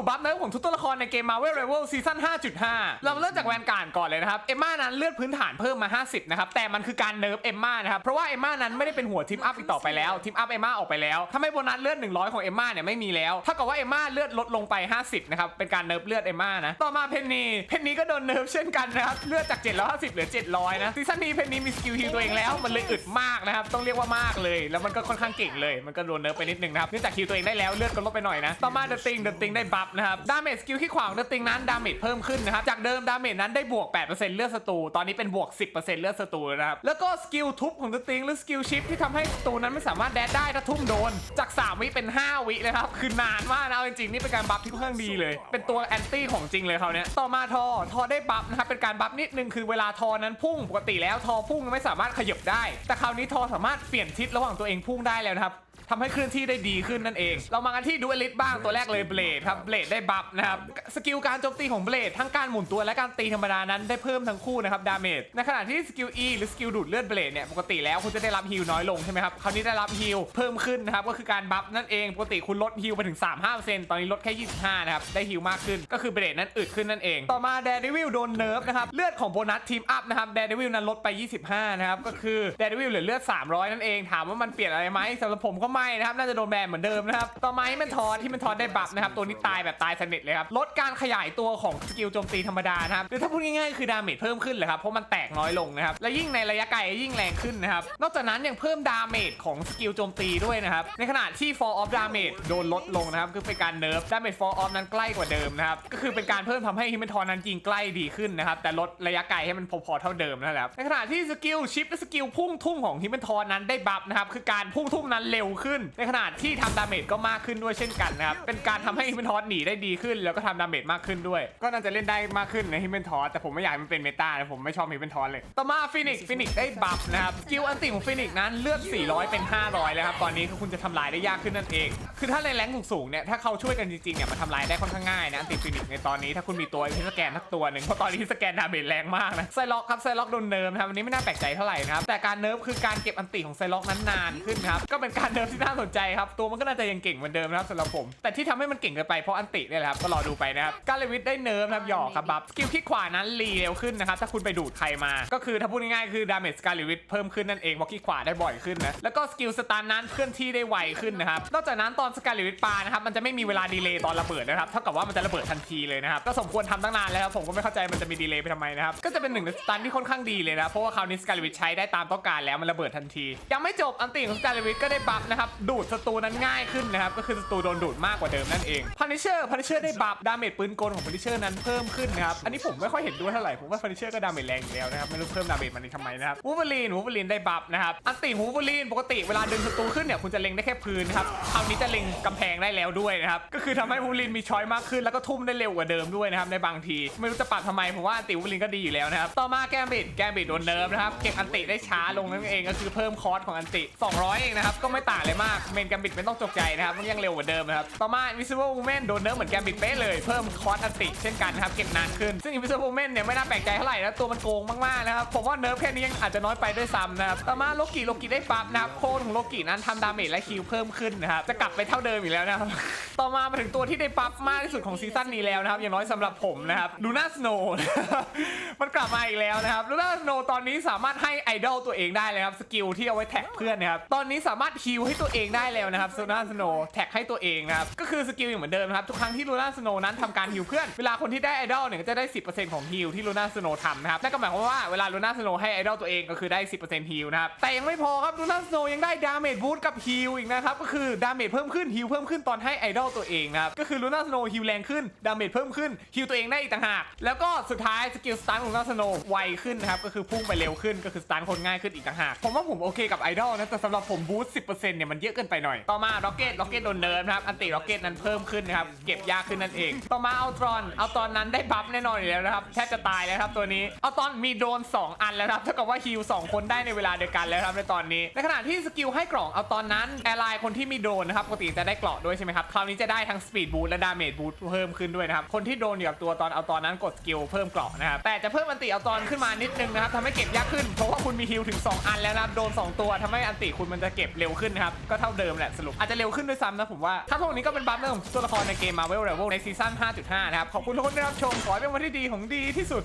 สู่บัฟเนิร์ฟของทุกตัวละครในเกม Marvel Rival ซีซั่น5.5 เราเริ่มจากแวนการ์ดก่อนเลยนะครับ เอมมานั้นเลือดพื้นฐานเพิ่มมา 50 นะครับ แต่มันคือการเนิร์ฟเอมมานะครับ เพราะว่าเอมมานั้นไม่ได้เป็นหัวทีมอัพอีกต่อไปแล้ว ทีมอัพเอมมาออกไปแล้วทำให้โบนัสเลือด 100 ของเอมมาเนี่ยไม่มีแล้ว เท่ากับว่าเอมมาเลือดลดลงไป 50 นะครับ เป็นการเนิร์ฟเลือดเอมมานะ ต่อมาเพนนีเพนนีก็โดนเนิร์ฟเช่นกันนะครับ เลือดจาก 750เหลือ 700 นะซีซั่นนี้เพนนีมีสกิลฮิลตัวเองแล้วมันเลยอึดมากนะครับต้องเรียกว่ามากเลย แล้วมันก็ค่อนข้างเก่งเลย มันก็โดนเนิร์ฟไปนิดนึงนะครับเนื่องจากฮิลตัวเองได้แล้วเลือดก็ลดไปหน่อยนะต่อมาเดอะติงเดอะติงได้บัฟนะครับดาเมจสกิลที่ขวางเดอะติงนั้นดาเมจเพิ่มขึ้นนะครับจากเดิมดาเมจนั้นได้บวก 8%เลือดศัตรูตอนนี้เป็นบวก 10%เลือดศัตรูนะครับแล้วก็สกิลทุบของเดอะติงหรือสกิลชิปที่ทำให้ศัตรูนั้นไม่สามารถแดดได้ถ้าทุ่มโดนจาก 3 วิเป็น 5 วิเลยครับคือนานมากนะเอาจริงๆนี่เป็นการบัฟที่ค่อนข้างดีเลย เป็นตัวแอนตี้ของจริงเลยเขาเนี้ยต่อมาทอทอได้บัฟนะครับเป็นการบัฟนิดนึงคือเวลาทอนั้นพุ่งปกติแล้วทอพุ่งไม่สามารถขยับได้ แต่คราวนี้ทอสามารถเปลี่ยนทิศระหว่างตัวเองพุ่งได้แล้วนะครับ ทำให้เคลื่อนที่ได้ดีขึ้นนั่นเอง เรามากันที่ดูเอลิทบ้างตัวแรกเลยเบลดครับเบลดได้บัฟนะครับสกิลการโจมตีของเบลดทั้งการหมุนตัวและการตีธรรมดานั้นได้เพิ่มทั้งคู่นะครับดาเมจในขณะที่สกิล E หรือสกิลดูดเลือดเบลดเนี่ยปกติแล้วคุณจะได้รับฮิลน้อยลงใช่ไหมครับคราวนี้ได้รับฮิลเพิ่มขึ้นนะครับก็คือการบัฟนั่นเองปกติคุณลดฮิลไปถึง 35%ตอนนี้ลดแค่ 25 นะครับได้ฮิลมากขึ้น ก็คือเบลดนั้นอึดขึ้นนั่นเอง ต่อมาแดร์ดวิลโดนเนิร์ฟนะครับเลือดของโบนัสทีมอัพนะครับแดร์ดวิลนั้นลดไป 25 นะครับก็คือแดร์ดวิลเหลือเลือด 300 นั่นเองถามว่ามันเปลี่ยนอะไรไหมสำหรับผมก็ไไม่นะครับน่าจะโดนแบนเหมือนเดิมนะครับต่อมาที่มันทอที่มันทอได้บัฟนะครับตัวนี้ตายแบบตายสนิทเลยครับลดการขยายตัวของสกิลโจมตีธรรมดานะครับหรือถ้าพูดง่ายๆคือดาเมจเพิ่มขึ้นเลยครับเพราะมันแตกน้อยลงนะครับและยิ่งในระยะไกลยิ่งแรงขึ้นนะครับนอกจากนั้นยังเพิ่มดาเมจของสกิลโจมตีด้วยนะครับในขณะที่ fall off damage โดนลดลงนะครับคือเป็นการเนิร์ฟ damage fall off นั้นใกล้กว่าเดิมนะครับก็คือเป็นการเพิ่มทำให้ฮิมเมนทอนนั้นยิงใกล้ดีขึ้นนะครับแต่ลดระยะไกลให้มันพอๆเท่าเดิมนั่นแหละในขณะที่สกิลชิปและสกิลพุ่งทุ่มของฮิมเมนทอนนั้นได้บัฟนะครับคือการพุ่งทุ่มนั้นเร็วขึ้นในขณะที่ทำดาเมจก็มากขึ้นด้วยเช่นกันนะครับ เป็นการทำให้ฮิมเมนทอนหนีได้ดีขึ้น แล้วก็ทำดาเมจมากขึ้นด้วย ก็น่าจะเล่นได้มากขึ้นในฮิมเมนทอนแต่ผมไม่อยากให้มันเป็นเมตานะผมไม่ชอบฮิมเมนทอนเลย ต่อมาฟินิกฟินิกได้บัฟนะครับสกิลอันติของฟินิกนั้นเลือด 400 เป็น 500 แล้วครับ ตอนนี้คือคุณจะทำลายได้ยากขึ้นนั่นเอง คือถ้าในแรงสูงๆเนี่ย ถ้าเขาช่วยกันจริงๆเนี่ยมันทำลายได้ค่อนข้างง่ายนะอันติฟินิกในตอนนี้ถ้าคุณมีตัวที่สแกนทักตัวหนึ่งเพราะตอนนี้สแกนดาเมจแรงมากนะไซล็อกครับไซล็อกโดนเนิร์ฟนะครับอันนี้ไม่น่าแปลกใจเท่าไหร่นะครับแต่การเนิร์ฟคือการเก็บอันติของไซล็อกนั้นนานขึ้นครับก็เป็นการเนิร์ฟที่น่าสนใจครับ ตัวมันก็น่าจะยังเก่งเหมือนเดิมนะครับสำหรับผม แต่ที่ทำให้มันเก่งเกินไปเพราะอันติเนี่ยแหละครับ ก็รอดูไปนะครับการเลวิทได้เนิร์ฟนะครับหยอกครับบัฟสกิลคลิกขวานั้นรีเร็วขึ้นนะครับ ถ้าคุณไปดูดใครมา ก็คือถ้าพูดง่ายๆคือดาเมจการเลวิทเพิ่มขึ้นนั่นเองเพราะคลิกขวาได้บ่อยขึ้นนะ แล้วก็สกิลสตาร์นั้นเคลื่อนที่ได้ไวขึ้นนะครับ นอกจากนั้นตอนสการเลวิทปานะครับมันจะไม่มีเวลาดีเลย์ตอนระเบิดนะครับ เท่ากับว่ามันจะระเบิดทันทีเลยนะครับ ก็สมควรทำตั้งนานแล้วครับผมก็ไม่เข้าใจมันจะมีดีเลย์ไปทำไมนะครับ ก็จะเป็นหนึ่งในสตันที่ค่อนข้างดีเลยนะ เพราะว่าคราวนี้สการเลวิทใช้ได้ตามต้องการแล้วมันระเบิดทันที ยังไม่จบอันติของสกาเลวิทก็ได้บัฟนะครับครับ ดูดศัตรูนั้นง่ายขึ้นนะครับ ก็คือศัตรูโดนดูดมากกว่าเดิมนั่นเองพันิเชอร์พันิเชอร์ได้บัฟดาเมจปืนกลของพันิเชอร์นั้นเพิ่มขึ้นนะครับ อันนี้ผมไม่ค่อยเห็นด้วยเท่าไหร่ ผมว่าพันิเชอร์ก็ดาเมจแรงอยู่แล้วนะครับ ไม่รู้เพิ่มดาเมจมันทำไมนะครับวูเวอรีนวูเวอรีนได้บัฟนะครับ อันติของวูเวอรีนปกติเวลาดึงศัตรูขึ้นเนี่ยคุณจะเล็งได้แค่พื้นครับ คราวนี้จะเล็งกำแพงได้แล้วด้วยนะครับ ก็คือทำให้วูเวอรีนมีช้อยมากขึ้น แล้วก็ทุ่มได้เร็วกว่าเดิมด้วยนะครับในบางที ไม่รู้จะปรับทำไมผมว่าอันติวูเวอรีนก็ดีอยู่แล้วนะครับ ต่อมาแกมบิดแกมบิดโดนเนิร์ฟนะครับ เก็บอันติได้ช้าลงนั่นเองก็คือเพิ่มคอร์สของอันติ 200 เองนะครับก็ไม่ต่างเลยมากเมนแกมบิดไม่ต้องตกใจนะครับมันยังเร็วกว่าเดิมนะครับต่อมา Invisible Woman โดนเนิร์ฟเหมือนแกมบิดเป๊ะเลยเพิ่มคอสอติเช่นกันนะครับเก็บนานขึ้นซึ่ง Invisible Woman เนี่ยไม่น่าแปลกใจเท่าไหร่นะตัวมันโกงมากๆนะครับผมว่าเนิร์ฟแค่นี้ยังอาจจะน้อยไปด้วยซ้ำนะครับต่อมาโลกิโลกิได้ปั๊บนะครับโคนของโลกินั้นทำดาเมจและคิวเพิ่มขึ้นนะครับจะกลับไปเท่าเดิมอีกแล้วนะครับต่อมามาถึงตัวที่ได้ปั๊บมากที่สุดของซีซั่นนี้แล้วนะครับอย่างน้อยสำหรับผมนะครับลูน่าสโนมันกลับมาอีกแล้วนะครับลูน่าสโนตอนนี้สามารถให้ไอดอลตัวเองได้เลยครับสกิลที่เอาไว้แท็กเพื่อนนะครับตอนนี้สามารถฮิลให้ตัวเองได้แล้วนะครับลูน่าสโนแท็กให้ตัวเองนะครับก็คือสกิลอย่างเหมือนเดิมนะครับทุกครั้งที่ลูน่าสโนนั้นทำการฮิลเพื่อนเวลาคนที่ได้ไอดอลเนี่ยก็จะได้ 10%ของฮิลที่ลูน่าสโนทำนะครับนั่นก็หมายความว่าเวลาลูน่าสโนให้ไอดอลตัวเองก็คือได้ 10%ฮิลนะครับแต่ยังไม่พอครับลูน่าสโนยังได้ดาเมจบูสต์กับฮิลอีกนะครับก็คือดาเมจเพิ่มขึ้นฮิลเพิ่มขึ้นตอนให้ไอดอลตัวเองนะครับก็คือลูน่าสโนฮิลแรงขึ้นดาเมจเพิ่มขึ้นฮิลตัวเองได้อีกต่างหากแล้วก็สุดท้ายสกิลสตาร์ของลูน่าสโนไวขึ้นนะครับก็คือพุ่งไปเร็วขึ้นก็คือสตาร์คนง่ายขึ้นอีกต่างหากผมว่าผมโอเคกับไอดอลนะแต่สำหรับผมบูสต์10%เนี่ยมันเยอะเกินไปหน่อย ต่อมาร็อกเก็ตร็อกเก็ตโดนเนิร์ฟนะครับ อันติร็อกเก็ตนั้นเพิ่มขึ้นนะครับ เก็บยากขึ้นนั่นเอง ต่อมาเอาตรอนเอาตอนนั้นได้บัฟแน่นอนอยู่แล้วนะครับ แทบจะตายแล้วครับตัวนี้ เอาตอนมีโดน 2 อันแล้วครับ เท่ากับว่าฮิล2คนได้ในเวลาเดียวกันแล้วครับในตอนนี้ ในขณะที่สกิลให้กล่องเอาตอนนั้นแอร์ไลน์คนที่มีโดนนะครับ ปกติจะได้เกราะด้วยใช่ไหมครับ คราวนี้จะได้ทั้งสปีดบูทและดาเมจบูทเพิ่มขึ้นด้วยนะครับ คนที่โดนอยู่กับตัวตอนเอาตอนนั้นกดสกิลเพิ่มเกราะนะครับ แต่จะเพิ่มอันติเอาตอนขึ้นมานิดนึงนะครับทำให้เก็บยากขึ้น เพราะว่าคุณมีฮิลถึง 2 อันแล้วนะครับ โดน 2 ตัวทำให้อันติคุณมันจะเก็บเร็วขึ้นนะครับก็เท่าเดิมแหละสรุปอาจจะเร็วขึ้นด้วยซ้ำนะผมว่าถ้าพวกนี้ก็เป็นบัฟเรื่องของตัวละครในเกม Marvel Rival ในซีซั่น5.5 นะครับ ขอบคุณทุกคนที่รับชม ขอให้เป็นวันที่ดีของดีที่สุด